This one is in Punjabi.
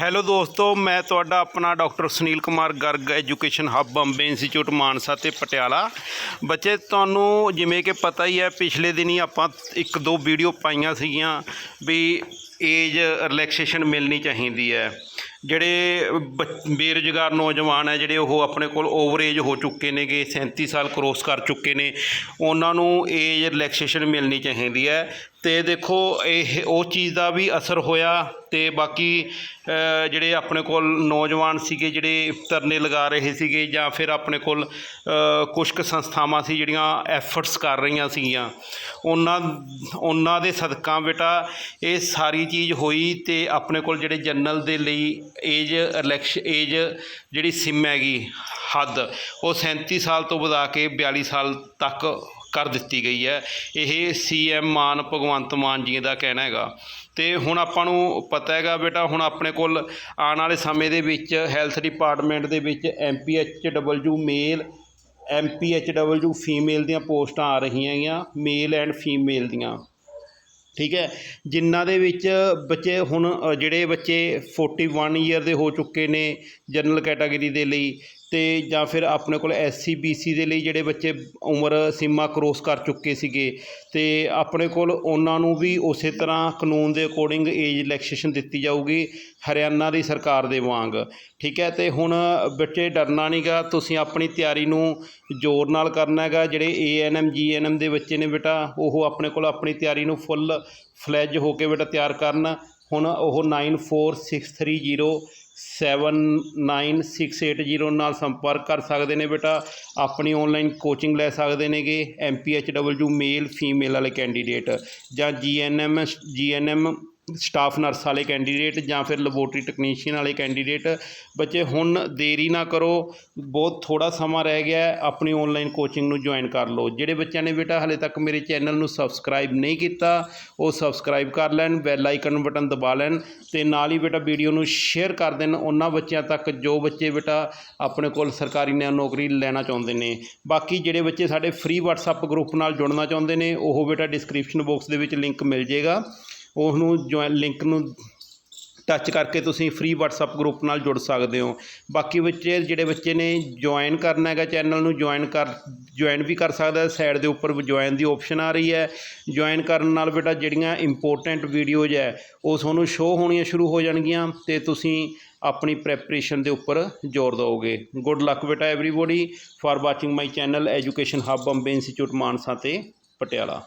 ਹੈਲੋ ਦੋਸਤੋ, ਮੈਂ ਤੁਹਾਡਾ ਆਪਣਾ doctor Sunil Kumar Garg, education hub Bombay institute Mansa ਤੇ ਪਟਿਆਲਾ। ਬੱਚੇ, ਤੁਹਾਨੂੰ ਜਿਵੇਂ ਕਿ ਪਤਾ ਹੀ ਹੈ, ਪਿਛਲੇ ਦਿਨੀ ਆਪਾਂ ਇੱਕ ਦੋ ਵੀਡੀਓ ਪਾਈਆਂ ਸੀਗੀਆਂ ਵੀ ਏਜ ਰਿਲੈਕਸੇਸ਼ਨ ਮਿਲਣੀ ਚਾਹੀਦੀ ਹੈ। ਜਿਹੜੇ ਬ- ਬੇਰੁਜ਼ਗਾਰ ਨੌਜਵਾਨ ਹੈ, ਜਿਹੜੇ ਉਹ ਆਪਣੇ ਕੋਲ ਓਵਰ ਏਜ ਹੋ ਚੁੱਕੇ ਨੇਗੇ 37 ਸਾਲ ਕ੍ਰੋਸ ਕਰ ਚੁੱਕੇ ਨੇ, ਉਹਨਾਂ ਨੂੰ ਏਜ ਰਿਲੈਕਸੇਸ਼ਨ ਮਿਲਣੀ ਚਾਹੀਦੀ ਹੈ। ਅਤੇ ਦੇਖੋ, ਇਹ ਉਹ ਚੀਜ਼ ਦਾ ਵੀ ਅਸਰ ਹੋਇਆ ਅਤੇ ਬਾਕੀ ਜਿਹੜੇ ਆਪਣੇ ਕੋਲ ਨੌਜਵਾਨ ਸੀਗੇ, ਜਿਹੜੇ ਧਰਨੇ ਲਗਾ ਰਹੇ ਸੀਗੇ ਜਾਂ ਫਿਰ ਆਪਣੇ ਕੋਲ ਕੁਛ ਕੁ ਸੰਸਥਾਵਾਂ ਸੀ ਜਿਹੜੀਆਂ ਐਫਰਟਸ ਕਰ ਰਹੀਆਂ ਸੀਗੀਆਂ, ਉਹਨਾਂ ਉਹਨਾਂ ਦੇ ਸਦਕਾ ਬੇਟਾ ਇਹ ਸਾਰੀ ਚੀਜ਼ ਹੋਈ ਅਤੇ ਆਪਣੇ ਕੋਲ ਜਿਹੜੇ ਜਨਰਲ ਦੇ ਲਈ ਏਜ ਇਲੈਕਸ਼ ਏਜ ਜਿਹੜੀ ਸਿਮ ਹੈਗੀ, ਹੱਦ, ਉਹ 37 ਸਾਲ ਤੋਂ ਵਧਾ ਕੇ 42 ਸਾਲ ਤੱਕ ਕਰ ਦਿੱਤੀ ਗਈ ਹੈ। ਇਹ ਸੀਐਮ ਮਾਨ ਭਗਵੰਤ ਮਾਨ ਜੀ ਦਾ ਕਹਿਣਾ ਹੈਗਾ। ਤੇ ਹੁਣ ਆਪਾਂ ਨੂੰ ਪਤਾ ਹੈਗਾ ਬੇਟਾ, ਹੁਣ ਆਪਣੇ ਕੋਲ ਆਉਣ ਵਾਲੇ ਸਮੇਂ ਦੇ ਵਿੱਚ ਹੈਲਥ ਡਿਪਾਰਟਮੈਂਟ ਦੇ ਵਿੱਚ ਐਮਪੀਐਚਡਬਲਯੂ ਮੇਲ ਐਮਪੀਐਚਡਬਲਯੂ ਫੀਮੇਲ ਦੀਆਂ ਪੋਸਟਾਂ ਆ ਰਹੀਆਂ ਹੈਗੀਆਂ ਮੇਲ ਐਂਡ ਫੀਮੇਲ ਦੀਆਂ। ਠੀਕ ਹੈ। ਜਿਨ੍ਹਾਂ ਦੇ ਵਿੱਚ ਬੱਚੇ ਹੁਣ ਜਿਹੜੇ ਬੱਚੇ 41 ਈਅਰ ਦੇ ਹੋ ਚੁੱਕੇ ਨੇ ਜਨਰਲ ਕੈਟਾਗਰੀ ਦੇ ਲਈ ਅਤੇ ਜਾਂ ਫਿਰ ਆਪਣੇ ਕੋਲ ਐੱਸ ਸੀ ਬੀ ਸੀ ਦੇ ਲਈ ਜਿਹੜੇ ਬੱਚੇ ਉਮਰ ਸੀਮਾ ਕਰੋਸ ਕਰ ਚੁੱਕੇ ਸੀਗੇ ਅਤੇ ਆਪਣੇ ਕੋਲ ਉਹਨਾਂ ਨੂੰ ਵੀ ਉਸੇ ਤਰ੍ਹਾਂ ਕਾਨੂੰਨ ਦੇ ਅਕੋਰਡਿੰਗ ਏਜ ਰਿਲੈਕਸੇਸ਼ਨ ਦਿੱਤੀ ਜਾਊਗੀ ਹਰਿਆਣਾ ਦੀ ਸਰਕਾਰ ਦੇ ਵਾਂਗ, ਠੀਕ ਹੈ? ਅਤੇ ਹੁਣ ਬੱਚੇ ਡਰਨਾ ਨਹੀਂ ਗਾ, ਤੁਸੀਂ ਆਪਣੀ ਤਿਆਰੀ ਨੂੰ ਜ਼ੋਰ ਨਾਲ ਕਰਨਾ ਹੈਗਾ, ਜਿਹੜੇ ਏਐਨਐਮ ਜੀਐਨਐਮ ਦੇ ਬੱਚੇ ਨੇ ਬੇਟਾ, ਉਹ ਆਪਣੇ ਕੋਲ ਆਪਣੀ ਤਿਆਰੀ ਨੂੰ ਫੁੱਲ ਫਲੈਜ ਹੋ ਕੇ ਬੇਟਾ ਤਿਆਰ ਕਰਨ ਹੁਣ ਉਹ 94630 79680 ਨਾਲ ਸੰਪਰਕ ਕਰ ਸਕਦੇ ਨੇ ਬੇਟਾ। ਆਪਣੀ ਆਨਲਾਈਨ ਕੋਚਿੰਗ ਲੈ ਸਕਦੇ ਨੇਗੇ। ਐਮਪੀਐਚਡਬਲਯੂ ਮੇਲ ਫੀਮੇਲ ਵਾਲੇ ਕੈਂਡੀਡੇਟ ਜਾਂ ਜੀਐਨਐਮ ਜੀਐਨਐਮ ਸਟਾਫ ਨਰਸ ਵਾਲੇ ਕੈਂਡੀਡੇਟ ਜਾਂ ਫਿਰ ਲੈਬੋਰਟਰੀ ਟੈਕਨੀਸ਼ੀਅਨ ਵਾਲੇ ਕੈਂਡੀਡੇਟ, ਬੱਚੇ ਹੁਣ ਦੇਰੀ ਨਾ ਕਰੋ, ਬਹੁਤ ਥੋੜਾ ਸਮਾਂ ਰਹਿ ਗਿਆ, ਆਪਣੀ ਆਨਲਾਈਨ ਕੋਚਿੰਗ ਨੂੰ ਜੁਆਇਨ ਕਰ ਲਓ। ਜਿਹੜੇ ਬੱਚਿਆਂ ਨੇ ਬੇਟਾ ਹਲੇ ਤੱਕ ਮੇਰੇ ਚੈਨਲ ਨੂੰ ਸਬਸਕ੍ਰਾਈਬ ਨਹੀਂ ਕੀਤਾ, ਉਹ ਸਬਸਕ੍ਰਾਈਬ ਕਰ ਲੈਣ ਬੈਲ ਆਈਕਨ ਬਟਨ ਦਬਾ ਲੈਣ ਤੇ ਨਾਲ ਹੀ ਬੇਟਾ ਵੀਡੀਓ ਨੂੰ ਸ਼ੇਅਰ ਕਰ ਦੇਣ। ਉਹਨਾਂ ਬੱਚਿਆਂ ਤੱਕ ਜੋ ਬੱਚੇ ਬੇਟਾ ਆਪਣੇ ਕੋਲ ਸਰਕਾਰੀ ਨੌਕਰੀ ਲੈਣਾ ਚਾਹੁੰਦੇ ਨੇ। ਬਾਕੀ ਜਿਹੜੇ ਬੱਚੇ ਸਾਡੇ ਫ੍ਰੀ WhatsApp ਗਰੁੱਪ ਨਾਲ ਜੁੜਨਾ ਚਾਹੁੰਦੇ ਨੇ, ਉਹ ਬੇਟਾ ਡਿਸਕ੍ਰਿਪਸ਼ਨ ਬਾਕਸ ਦੇ ਵਿੱਚ ਲਿੰਕ ਮਿਲ ਜੇਗਾ ਉਸ ਨੂੰ ਜੁਆਇਨ ਲਿੰਕ ਨੂੰ ਟੱਚ ਕਰਕੇ ਤੁਸੀਂ ਫ੍ਰੀ WhatsApp ਗਰੁੱਪ ਨਾਲ ਜੁੜ ਸਕਦੇ ਹੋ। ਬਾਕੀ ਬੱਚੇ, ਜਿਹੜੇ ਬੱਚੇ ਨੇ ਜੁਆਇਨ ਕਰਨਾ ਹੈਗਾ ਚੈਨਲ ਨੂੰ ਜੁਆਇਨ ਕਰ ਜੁਆਇਨ ਵੀ ਕਰ ਸਕਦਾ ਹੈ। ਸਾਈਡ ਦੇ ਉੱਪਰ ਜੁਆਇਨ ਦੀ ਆਪਸ਼ਨ ਆ ਰਹੀ ਹੈ। ਜੁਆਇਨ ਕਰਨ ਨਾਲ ਬੇਟਾ ਜਿਹੜੀਆਂ ਇੰਪੋਰਟੈਂਟ ਵੀਡੀਓਜ਼ ਹੈ, ਉਹ ਤੁਹਾਨੂੰ ਸ਼ੋਅ ਹੋਣੀਆਂ ਸ਼ੁਰੂ ਹੋ ਜਾਣਗੀਆਂ ਤੇ ਤੁਸੀਂ ਆਪਣੀ ਪ੍ਰੈਪਰੇਸ਼ਨ ਦੇ ਉੱਪਰ ਜ਼ੋਰ ਦਿਓਗੇ। ਗੁੱਡ ਲੱਕ ਬੇਟਾ everybody for watching my channel education hub Bombay institute Mansa ਤੇ ਪਟਿਆਲਾ।